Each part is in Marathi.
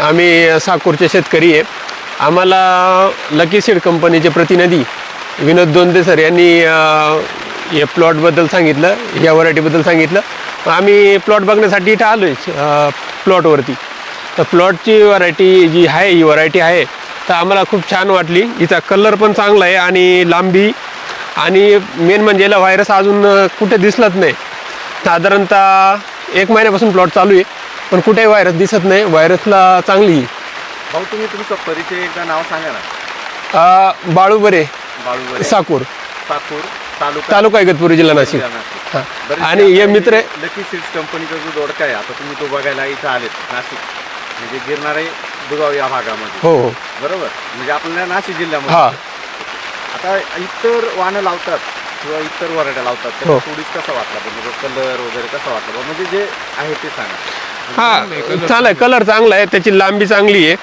आम्ही साकूरचे शेतकरी आहे. आम्हाला लकी सीड कंपनीचे प्रतिनिधी विनोद दोंदे सर यांनी या प्लॉटबद्दल सांगितलं या व्हरायटीबद्दल सांगितलं. आम्ही प्लॉट बघण्यासाठी इथं आलो आहे प्लॉटवरती तर प्लॉटची व्हरायटी जी आहे ही व्हरायटी आहे. तर आम्हाला खूप छान वाटली. हिचा कलर पण चांगला आहे आणि लांबी आणि मेन म्हणजे याला व्हायरस अजून कुठे दिसलंच नाही. साधारणतः एक महिन्यापासून प्लॉट चालू आहे. पण कुठेही व्हायरस दिसत नाही. व्हायरसला चांगली. भाऊ तुम्ही तुमचं परिचय एकदा नाव सांगा ना. अ, बाळूबरे बाळूबरे साकूर. साकूर तालुका तालुका इगतपुरी जिल्हा नाशिक. नाशिक. हा. बरेचसे आणि हे आता मित्र लकी सीड्स कंपनीचा जो दोडका आहे आता तुम्ही तो बघायला इथं आलेत नाशिक. म्हणजे गिरणारे दुगाव या भागामध्ये. हो हो. बरोबर? म्हणजे आपल्याला नाशिक जिल्ह्यामध्ये. हा. आता इतर वाहनं लावतात किंवा इतर वराड्या लावतात हो. त्याचा थोडीच कसा वाटला म्हणजे कलर वगैरे कसा वाटला बुवा? म्हणजे जे आहे ते सांगा. हा चांगला आहे कलर चांगला आहे त्याची लांबी चांगली आहे.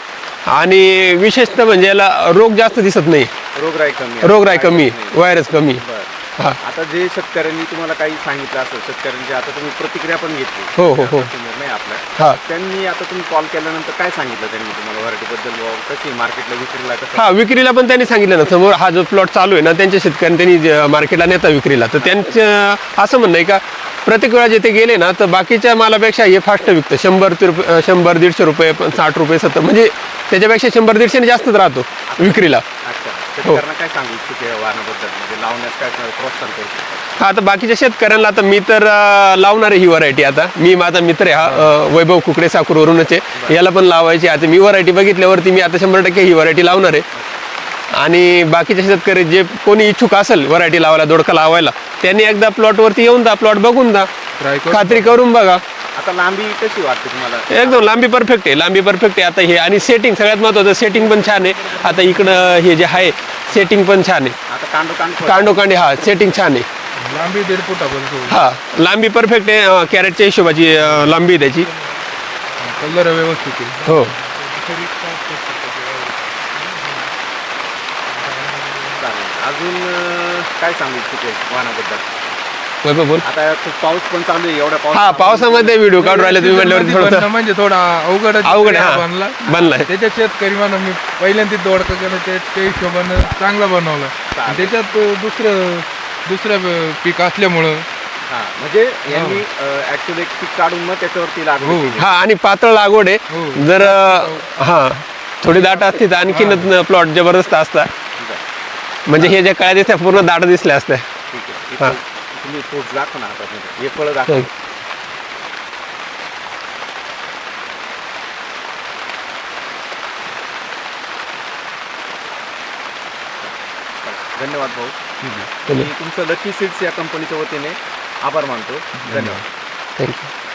आणि विशेषतः म्हणजे याला रोग जास्त दिसत नाही. रोगराई कमी आहे. रोगराई कमी व्हायरस कमी. हा. आता जे शेतकऱ्यांनी तुम्हाला काही सांगितलं असेल शेतकऱ्यांची आता तुम्ही प्रतिक्रिया पण घेतली. हो, हो, हो. आता निर्णय आपला. हा. त्यांनी आता तुम्ही कॉल केल्यानंतर काय सांगितलं त्यांनी तुम्हाला व्हरायटी बद्दल बुवा? कशी मार्केटला विक्रीला कसं? हा विक्रीला पण त्यांनी सांगितलं ना. समोर हा जो प्लॉट चालू आहे ना त्यांच्या शेतकऱ्यांनी त्यांनी जे मार्केटला नेता विक्रीला. तर त्यांचं असं म्हणणं आहे का प्रत्येक वेळा जे ते गेले ना तर बाकीच्या मालापेक्षा हे फास्ट विकतं. शंभर ते रुपये अं, शंभर दीडशे रुपये पण साठ रुपये सत्तर. म्हणजे त्याच्यापेक्षा शंभर दीडशेने जास्तच राहतो विक्रीला. अच्छा. शेतकऱ्यांना काय सांगू इच्छित आहे वाहनाबद्दल? म्हणजे लावण्यास काय प्रोत्साहन करू शकतो हा आता बाकीच्या शेतकऱ्यांना आता मी तर अं, लावणार आहे ही व्हरायटी आता. मी माझा मित्र आहे हा अं, वैभव कुकडे साकूरवरूनच आहे. याला पण लावायची आता मी व्हरायटी बघितल्यावरती मी आता शंभर टक्के ही व्हरायटी लावणार आहे. आणि बाकीचे शेतकरी जे कोणी इच्छुक असेल व्हरायटी लावायला दोडका लावायला त्यांनी एकदा प्लॉटवरती येऊन जा प्लॉट बघून जा खात्री करून बघा. आता लांबी कशी वाटते तुम्हाला? एकदम लांबी परफेक्ट आहे लांबी परफेक्ट आहे. आता हे आणि सेटिंग सगळ्यात महत्त्वाचं सेटिंग पण छान आहे. आता इकडं हे जे आहे सेटिंग पण छान आहे. आता कांडो कांड कांडोकांडी हा सेटिंग छान आहे. लांबी दीड फुटापर्यंत हा लांबी परफेक्ट आहे अं, कॅरेटच्या हिशोबाची अं, लांबी आहे त्याची. कलर व्यवस्थित आहे. हो. चालेल. अजून अं, काय सांगू इच्छित वाहनाबद्दल? वैभव बोल आता खूप पाऊस पण चालू आहे एवढ्या पाऊस हा पावसामध्ये व्हिडिओ काढून राहिले तुम्ही थोडंसं म्हणजे थोडा अवघड अवघड आहे, हा. बनला. बनलाय त्याच्यात शेतकरी म्हणा मी पहिल्यांदा दोडका केलं ते त्या हिशोबानं चांगला बनवला. आणि त्याच्यात दुसरं दुसरं पीक असल्यामुळं. हा म्हणजे यांनी ऍक्च्युअली एक पीक काढून मग त्याच्यावरती लागवड हो. हा आणि पातळ लागवड आहे. हो. जर अं, हा थोडी दाट असती तर आणखीनच प्लॉट जबरदस्त असता. म्हणजे हे ज्या काळ्या दिसत्या पूर्ण दाट दिसल्या असत्या. ठीक आहे. हा. इथं तुम्ही फ्रुट्स दाखव ना आता हे फळं दाखव. धन्यवाद भाऊ. मी तुमचं लकी सीड्स या कंपनीच्या वतीने आभार मानतो. धन्यवाद. थँक्यू